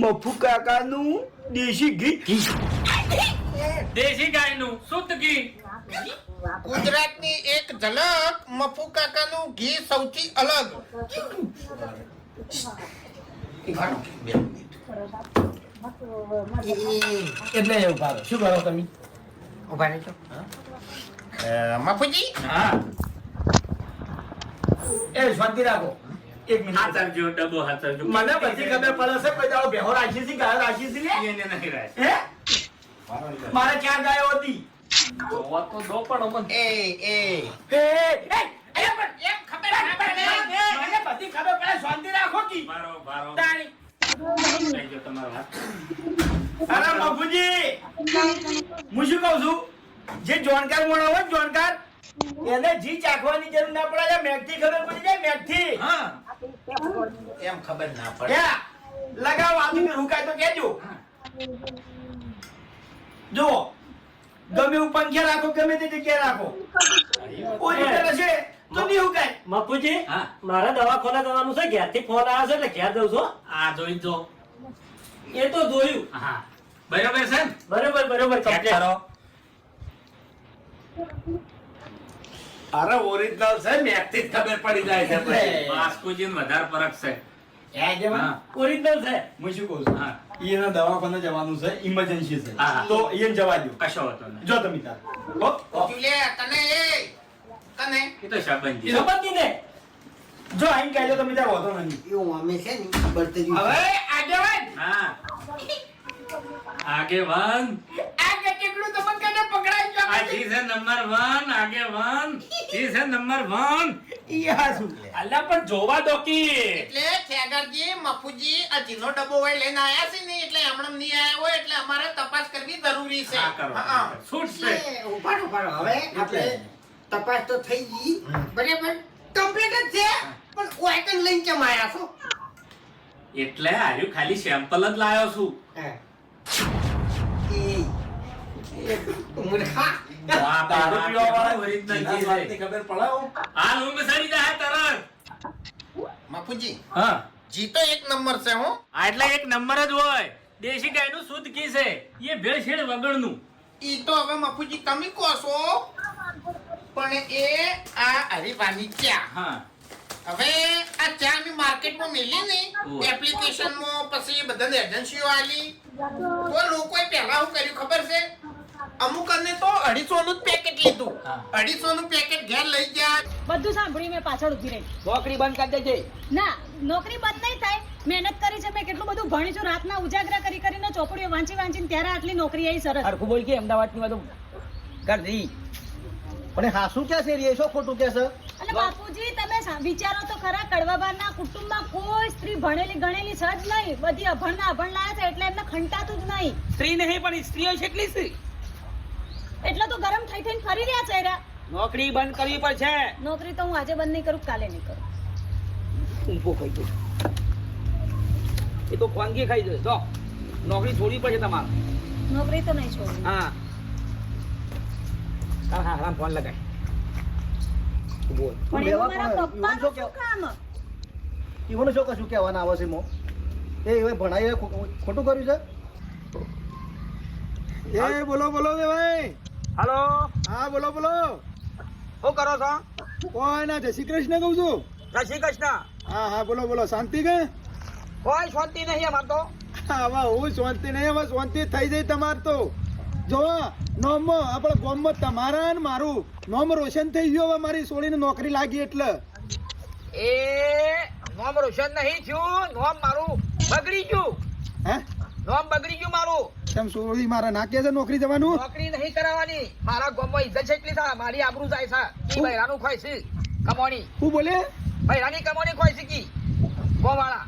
મફુ કાકાનું દેશી ઘી. દેશી ગાયનું શુદ્ધ ઘી. ગુજરાતની એક ઝલક મફુ કાકાનું ઘી સૌથી અલગ. એટલે એવું કરો શું કરો તમે? ઊભા રહેજો. મફુજી? હા. એ શાંતિ રાખો. એક મિનિટ. હાથરજો ડબ્બો હાથરજો મને પછી ખબર પડે છે કોઈ દાડો બેહો રાખી છે ગાયો રાખી છે લે? એને નહીં રાખ. હે? મારે ચાર ગાયો હતી. જોવા તો દો પણ અમન. એ એ. એ, એ, એ, પણ એમ ખબર ના પડે. મને પછી ખબર પડે શાંતિ રાખો કી. મારો મારો. તાણી. તમારો અરે બાપુજી હું શું કહું છું? જે જોણકાર મોણો હોય એને જી ચાખવાની જરૂર ના પડે. મેઘથી ખબર પડી જાય મેઘથી હા. એમ ખબર ના પડે. લગાવો આજુ કે હુકાય તો કેજો જો ગમે હું પંખે રાખો ગમે તે જગ્યાએ રાખો. કોઈ રીતે હશે તો નહીં હુકાય મફુજી મારા મારે દવાખાને જવાનું છે ઘેરથી ફોન આવ્યો છે એટલે ઘેર જઉં છું આ જોઈ જો. એ તો જોયું. હા. બરોબર છે બરોબર બરોબર કમ્પ્લીટ કરો. અરે ઓરિજિનલ છે મેકથી જ ખબર પડી જાય છે પછી. વાસ્કોજી વધારે ફરક છે. ઓરિજિનલ છે? હું શું કહું છું? એના દવાખાને જવાનું છે ઇમરજન્સી છે. તો એને જવા દો. કશો હતો જો તમે તાર. હો, હો. એ કને એ તો શાબાજી સંબંધી ને જો આઈન કહેજો તમે ત્યાં વધો નહીં. એવું અમે છે ને બળતરી હવે આગેવાન હા. આગેવાન. આગે કેટલું તમને કને પકડાઈ ગયો? આ જી છે નંબર વન આગેવાન. જી છે નંબર વન. યા શું અલ્લા પણ જોવા દો કી. એટલે ખેગરજી મફુજી આ જીનો ડબ્બો હોય લઈને આયા છે ને એટલે હમણાં નહીં આયા હોય એટલે અમારે તપાસ કરવી જરૂરી છે. હા. છૂટ છે? ઉભાડો ઉભાડો હવે આપણે તપાસ તો થઈ ગઈ. બરાબર? કમ્પ્લીટ જ છે. પણ વાયકન લઈને કેમ આયા છો? એટલે આર્યું ખાલી સેમ્પલ જ લાયો છું. દારૂ પીવા વાળા છે. સ્વાદની ખબર પડે હો. હાલ ઊંઘ સડી જાય તરત. મફુજી હા. જી તો એક નંબર છે હું. એટલે એક નંબર જ હોય. દેશી ગાયનું શુદ્ધ ઘી છે? એ ભેળસેળ વગરનું. ઈ તો હવે મફુજી તમે કહો છો. પણ એ આ હરીફાની ચા. હા. હવે આ ચા મેં માર્કેટમાં મેલી ને એપ્લિકેશન એપ્લિકેશનમાં પછી બધાને એજન્સીઓ આલી. તો લોકોએ પહેલા હું કર્યું ખબર છે? અમુક ને તો અઢીસો નું પેકેટ લીધું. અઢીસો નું પેકેટ ઘેર લઈ ગયા. બધું સાંભળી મેં પાછળ ઊભી રહી. નોકરી બંધ કરી દેજે. ના નોકરી બંધ નહીં થાય. મહેનત કરી છે મેં કેટલું બધું ભણી છું રાતના ઉજાગરા કરી કરીને ચોપડીઓ વાંચી વાંચીને ત્યારે આટલી નોકરી આવી સરસ. હરખું બોલ કે અમદાવાદની વાતો કર દી પણ હાસું કે છે રે શું ખોટું કે છે? અને બાપુજી તમે વિચારો તો ખરા કડવાબારના કુટુંબમાં કોઈ સ્ત્રી ભણેલી ગણેલી છે જ નહીં. બધી અભણના અભણ લાયા છે એટલે એમને ખંટાતું જ નહીં. સ્ત્રી નહીં પણ સ્ત્રીઓ છે એટલી એટલે તો ગરમ થઈ થઈને ફરી રહ્યા છે નોકરી બંધ કરવી પડશે. નોકરી તો હું આજે બંધ નહીં કરું કાલે નહીં કરું. ઊભો ખાઈ ગયો. એ તો ખોનગી ખાઈ જશે. તો નોકરી છોડવી પડશે તમારે. નોકરી તો નહીં છોડવી હા. હા હા હા ફોન લગાય. બોલ. પણ એવું મારા પપ્પાનું શું શું કામ? ઈવોને શું કશું કહેવાના આવે છે મો? એ હવે ભણાઈ ખોટું કર્યું છે? એ બોલો બોલો બે ભાઈ. હાલો. હા બોલો બોલો. શું કરો છો? કોઈ ના જય શ્રી કૃષ્ણ કહું છું. જય શ્રી કૃષ્ણ. હા હા બોલો બોલો. શાંતિ કે? કોઈ શાંતિ નહીં અમાર તો. હવે હું શાંતિ નહીં હવે શાંતિ થઈ જાય તમાર તો. જો નોમ આપણે ગોમમાં તમારા ને મારું. નોમ રોશન થઈ ગયો હવે મારી સોળીને નોકરી લાગી એટલે. એ નોમ રોશન નહીં થયું નોમ મારું બગડી ગયું. હે? નોમ બગડી ગયું મારું. તેમ સોળી મારા નાકે છે નોકરી જવાનું? નોકરી નહીં કરાવવાની. મારા ગામમાં ઇજ્જત છે એટલી થા મારી આબરૂ જાય છે. ઈ બૈરાનું ખોય છે. કમોણી. હું બોલે? બૈરાની કમોણી ખોય છે કી? ગોવાળા.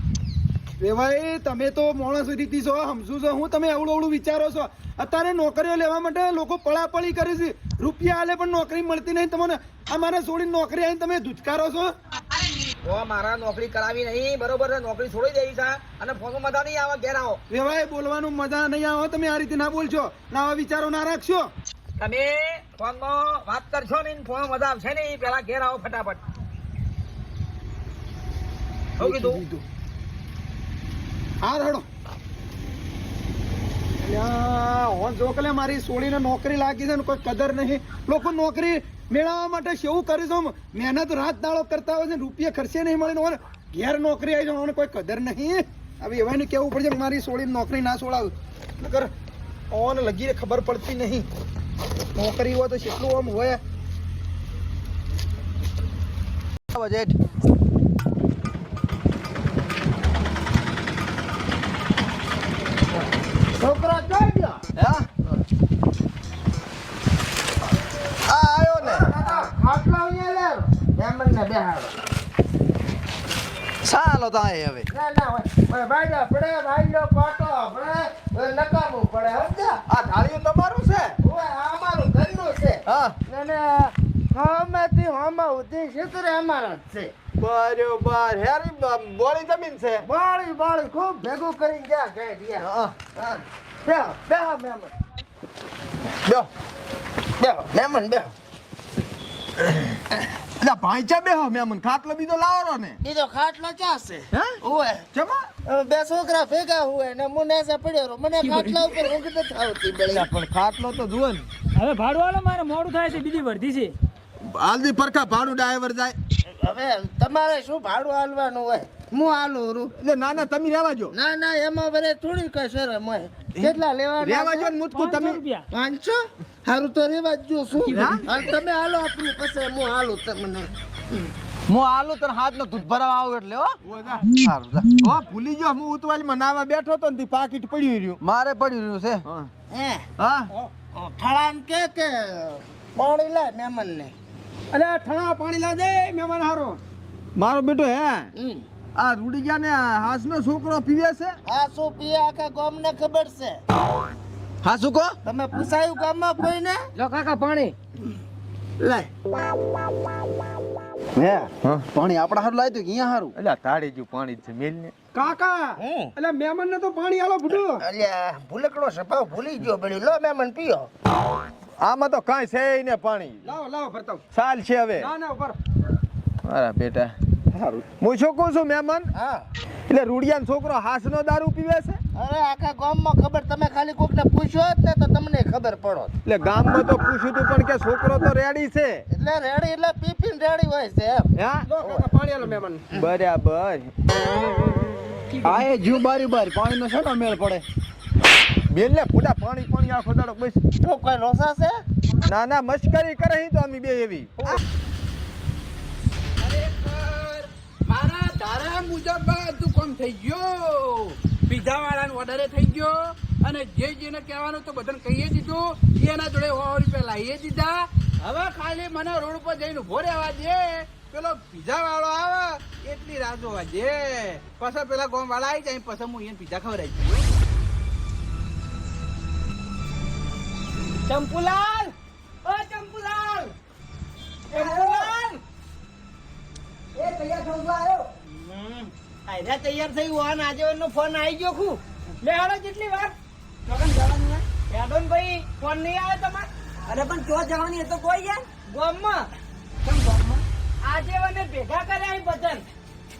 ભાઈ તમે તો માણસ રીતિ છો સમજુ છો. હું તમે અવળું અવળું વિચારો છો. અત્યારે નોકરીઓ લેવા માટે લોકો પળાપળી કરે છે. રૂપિયા આલે પણ નોકરી મળતી નહીં. તમને અમારે છોડીને નોકરી આવીને તમે ધુચકારો છો? તો મારા નોકરી કરાવી નહીં. બરોબર નોકરી છોડી દેવી છે. અને ફોનમાં મજા નહીં આવે ઘેર આવો. એ બોલવાનું મજા નહીં આવે તમે આ રીતે ના બોલશો. ના આવા વિચારો ના રાખશો. તમે ફોનમાં વાત કરશો ને ફોન મજા આવશે નહીં. પેલા ઘેર આવો ફટાફટ. શું કીધું? હા રડો હોન જોકલે મારી સોળીને નોકરી લાગી છે ને કોઈ કદર નહીં. લોકો નોકરી મેળવવા માટે શું કરીશું મહેનત રાત દાળો કરતા હોય છે રૂપિયા ખર્ચે નહીં મળે ઘેર નોકરી આવી જવાનું કોઈ કદર નહીં. હવે એવાને કેવું પડશે કે મારી સોળી નોકરી ના સોળાવ. નગર ઓન લગીને ખબર પડતી નહીં. નોકરી હોય તો કેટલું આમ હોય. બજેટ છોકરો જોઈ ગયો હા આ આવ્યો ને ખાટલો અહીંયા લે મહેમાન ને બેહાડો. ચાલો તો આય હવે. ના ના હોય. ભાઈ પડે ભાઈ લો પાટો આપણે નકામું પડે સમજ્યા? આ ઢાળિયું તમારું છે? ઓય આ અમારું ઘરનું છે. હા. અને હમેથી હમે ઉધી ક્ષેત્રે અમારા જ છે. બરોબર. હેરી બોળી જમીન છે? બાળી બાળી ખૂબ ભેગું કરી ગયા કે ગયા. હા બે બે મેમન બે બે મેમન બેહો. એટલે ભાઈચા બેહો મને ખાટલો બીજો લાવો ને. બીજો ખાટલો ક્યાં છે? હે? ઓય જમા બે છોકરા ભેગા હોય ને મને એસે પડ્યો રહો. મને ખાટલા ઉપર ઊંઘ નથી આવતી બેલા પણ ખાટલો તો જુઓ ને. હવે ભાડું આલો મારે મોડું થાય છે બીજી વર્ધી છે. હાલદી પરખા ભાડું ડ્રાઈવર જાય. હવે તમારે શું ભાડું હાલવાનું હોય? હું હાલું રૂ. એટલે ના ના તમે રહેવા જો ના ના એમાં વરે થોડી કઈ શરમ હોય કેટલા લેવાના રહેવા જો ને મુતકુ તમે. રૂપિયા. પાંચસો? સારું તો રેવા જ જો શું? તમે હાલો આપણી પાસે હું હાલું તમને. હું હાલો તને હાથ નો દૂધ ભરાવા આવું એટલે હો. ભૂલી ગયો હું ઉતવાલમાં નાવા બેઠો તો ને પાકીટ પડ્યું રહ્યું. મારે પડ્યું રહ્યું છે. હે. હા? ઠળામ કે કે પાણી લે મહેમાન ને અરે ઠણા પાણી લા દે મહેમાન હારો. મારો બેટો હે. હમ. આ ગયા ને હાસ નો છોકરો પીવે છે. આ શું પીયા આખા ગોમ ને ખબર છે? હા શું કહો? તમે પૂછાયું ગામમાં કોઈને? લો કાકા પાણી. લે હે પાણી આપણા હારું લાવી કે અહીંયા હારું? એટલે તાળી જો પાણી છે મેલ ને. કાકા હું એટલે મહેમાન ને તો પાણી આલો ભૂડો. અલ્યા ભૂલકડો સ્વભાવ ભૂલી ગયો બળી લો મહેમાન પીઓ. આમાં તો કાંઈ છે ને પાણી. લાવો લાવો ભરતા ચાલ છે હવે. ના ના ઉપર. મારા બેટા. હું શું કહું છું મહેમાન? હા. એટલે રૂડિયાનો છોકરો હાસનો દારૂ પીવે છે? અરે આખા ગામમાં ખબર તમે ખાલી કોકને પૂછ્યો જ ને તો તમને ખબર પડો. એટલે ગામમાં તો પૂછ્યું તું પણ કે છોકરો તો રેડી છે. એટલે રેડી એટલે પીપીન રેડી હોય છે એમ. હા? પાણી આલો મહેમાન. બરાબર. આ એ જ્યુ બારી બારી પાણી નો શેનો મેળ પડે. મેલ ને ફૂટા પાણી પાણી આખો દાડો બસ. તો કોઈ રોસા છે? ના ના મશ્કરી કરે હી તો અમે બે એવી. મારા ધારા મુજબ બધું કોમ થઈ ગયો? પીઝા વાળાનો ઓર્ડર થઈ ગયો અને જે જેને કહેવાનું તો બધાને કહીએ દીધું એના જોડે સો રૂપિયા લાવીએ દીધા. હવે ખાલી મને રોડ ઉપર જઈને ઊભો રહેવા દે. પેલો પીઝા વાળો આવે એટલી રાહ જોવા દે. પછી પેલા ગોમ વાળા આવી જાય પછી હું એને પીઝા ખવડાવી દઉં. ચંપુલાલ! ઓ ચંપુલાલ! ચંપુલાલ! એ તૈયાર થવું આવ્યો આયરા તૈયાર થઈ વાન આજે એનો ફોન આવી ગયો ખુ લે હાડો જેટલી વાર. લગન જવાનું ને યાદોન ભાઈ ફોન નહીં આવે તમાર? અરે પણ ચો જવાની એ તો કોઈ યાર ગોમમાં? કેમ ગોમમાં? આજે મને ભેગા કર્યા બદન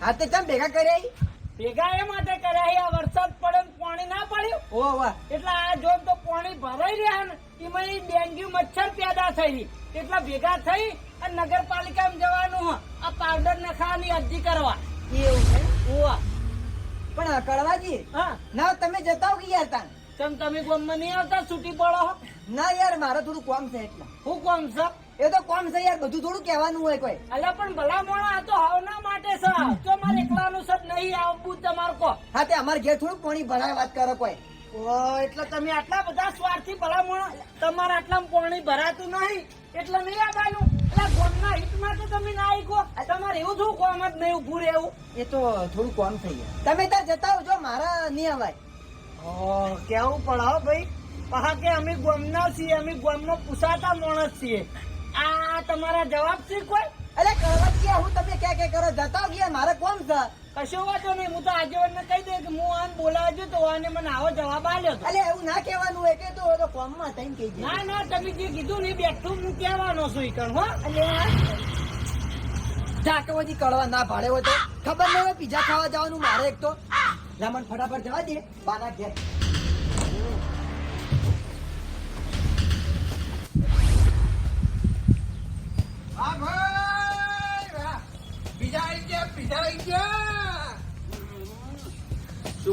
હા તે કેમ ભેગા કર્યા ભેગા એ માટે કર્યા આ વરસાદ પડે પાણી ના પડ્યું. ઓ વાહ. એટલે આ જો તો પાણી ભરાઈ રહ્યા ને એમાં ડેન્ગ્યુ મચ્છર પેદા થઈ. એટલા ભેગા થઈ અને નગરપાલિકામાં જવાનું આ પાવડર નખાવાની અરજી કરવા. એવું છે? પણ કળવાજી હા. ના તમે જતા કે યાર તાન તમ તમે કોમમાં નહીં આવતા? છૂટી પડો ના યાર મારે થોડું કોમ છે એટલે. હું કોમ છે? એ તો કોમ છે યાર બધું થોડું કહેવાનું હોય કોઈ. અલ્યા પણ ભલા મોણા આ તો હાવના માટે છે. તો મારે એકલાનું સદ નહીં આવવું તમાર કો હા તે અમારે ઘેર થોડું પાણી ભરાય વાત કરો કોઈ. ઓ એટલે તમે આટલા બધા સ્વાર્થી ભલા મોણા તમારા આટલા પાણી ભરાતું નહીં. એટલે નહીં એટલે ગોમના હિત માટે તમે ના આઈકો તમારે એવું શું કોમ જ નહીં ઉભું રહેવું. એ તો થોડું કોમ થઈ જાય તમે ત્યાં જતા હો મારા નહીં અવાય. ઓ કેવું પડે ભાઈ. પહા કે અમે ગોમના છીએ અમે ગોમનો પૂછાતા માણસ છીએ. આ તમારા જવાબ છે કોઈ? અરે કળવાજી હું તમે ક્યાં ક્યાં કરો જતા ગયા મારે કોમ છે. કશો વાતો નહીં હું તો આગેવાનને કહી દે કે હું આને બોલાવજો તો આને મને આવો જવાબ આલ્યો તો. અલે એવું ના કહેવાનું હોય કે તો તો કોમમાં થઈને કહી દે ના ના તમે જે કીધું ને બેઠું હું કહેવાનો છું ઈ કણ હો. અલે જાટવાજી કળવા ના ભાડે હોય તો ખબર નહીં બીજા પીઝા ખાવા જવાનું મારે એક તો. લા ફટાફટ જવા દે બાના ઘેર.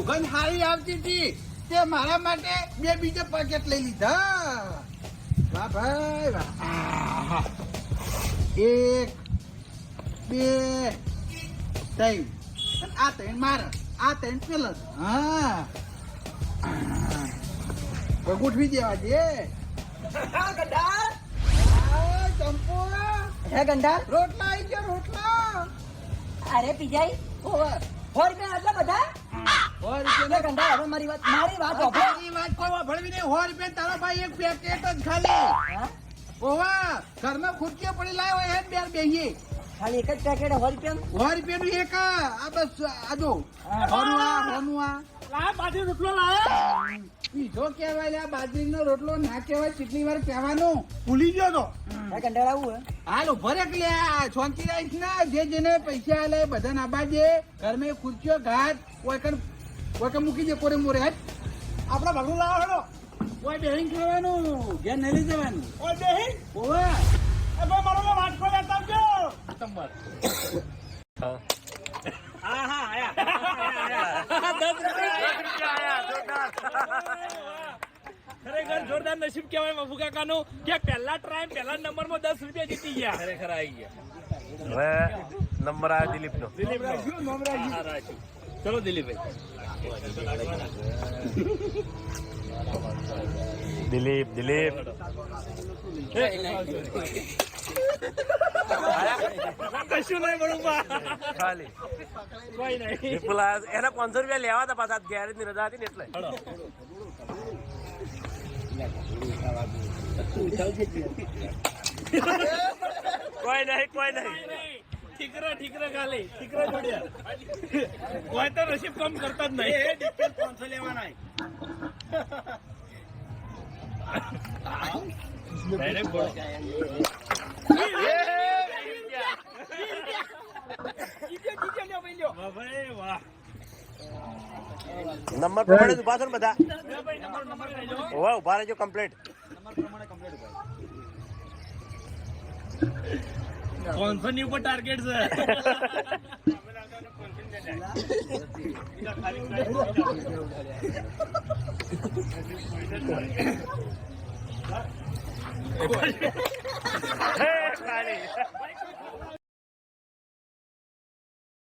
સુગંધ સારી આવતી હતી. તે મારા માટે બે બીજો પેકેટ લઈ લીધા. વાહ ભાઈ વાહ. એક બે ત્રણ. આ ત્રણ મારા. આ ત્રણ પેલા હા. ગોઠવી દેવા દે. ચંપુ. હે ગંડા રોટલા આવી ગયો રોટલા. અરે પીજાઈ. ઓવે. સો રૂપિયા આટલા બધા? સો રૂપિયા હવે મારી વાત મારી વાત. તારી વાત કોઈ વાપરવી નહીં. સો રૂપિયા તારા ભાઈ એક પેકેટ જ ખાલી. ઓવા ઘરમાં ખુરશીઓ પડી લાવ્યો એમ બેર બેહીએ? ખાલી એક જ પેકેટ સો રૂપિયા સો એક આ બસ આ જો. હરવા આ લા બાજરી રોટલો લાયો. પીધો કહેવાય લે બાજરી બાજરીનો રોટલો ના કહેવાય કેટલી વાર કહેવાનું ભૂલી ગયો તો. ગંડાર આવું હે. હાલ ઊભો રે લે આ શાંતિ રાખ ના જે જેને પૈસા આલે બધાને બાજે ઘર ઘરમાં ખુરશીઓ ઘાટ કોઈ કણ કોઈ કણ મૂકી દે કોરે મોરે આપડા ભાગો લાવો હેડો. કોઈ બેહીન ખાવાનું ઘેર નહીં જવાનું. ઓય બેહી ઓવા એ ભાઈ મારો લે વાટકો લેતા આવજો હા. હા આયા. દસ ખરેખર જોરદાર નસીબ કહેવાય મફુ કાકાનું કે પહેલા ટ્રાય પહેલા નંબરમાં દસ રૂપિયા જીતી ગયા. ખરેખર આવી ગયા. હવે નંબર આવ્યો દિલીપ નો દિલીપ ચલો દિલીપભાઈ. દિલીપ દિલીપ. કશું નહીં બળુંબા ખાલી કોઈ નહીં વિપુલ આ- એના પાંચસો રૂપિયા લેવા હતા પાછા ગેરેજની રજા હતી ને એટલે કોઈ નહીં કોઈ નહીં ઠીકરા ઠીકરા ખાલી ઠીકરા જોડ્યા કોઈ તો નસીબ કમ કરતા જ નહીં ડિફેન્સ પાંચસો લેવાના Direct બોલો. જીત્યો, જીત્યો, લ્યો, ભાઈ, લ્યો. વાહ ભાઈ, વાહ. નંબર પ્રમાણે ઊભા છો ને બધા. ઓવા ઊભા રહેજો કમ્પ્લીટ પાંચસો ની ઉપર ટાર્ગેટ છે. ખાલી.